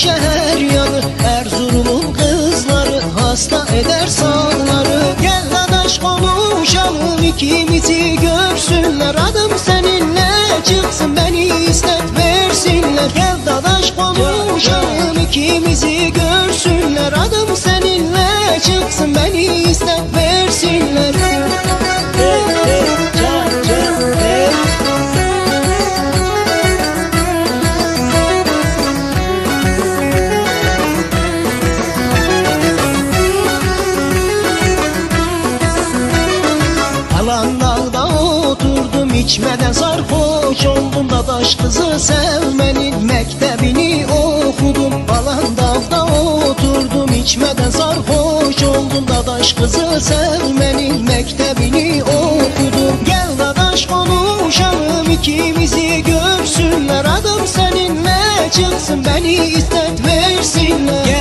şehir yanı Erzurum'un kızları hasta eder sağları. Gel dadaş konuşalım ikimizi görsünler. Adım seninle çıksın beni istet versinler. Gel dadaş konuşalım ikimizi görsünler. Adım içmeden sarhoş oldum da taş kızı sevmenin mektebini okudum Alandalda oturdum. İçmeden sarhoş oldum da taş kızı sevmenin mektebini okudum. Gel dadaş konuşalım ikimizi görsünler. Adım seninle çıksın beni istet versinler Gel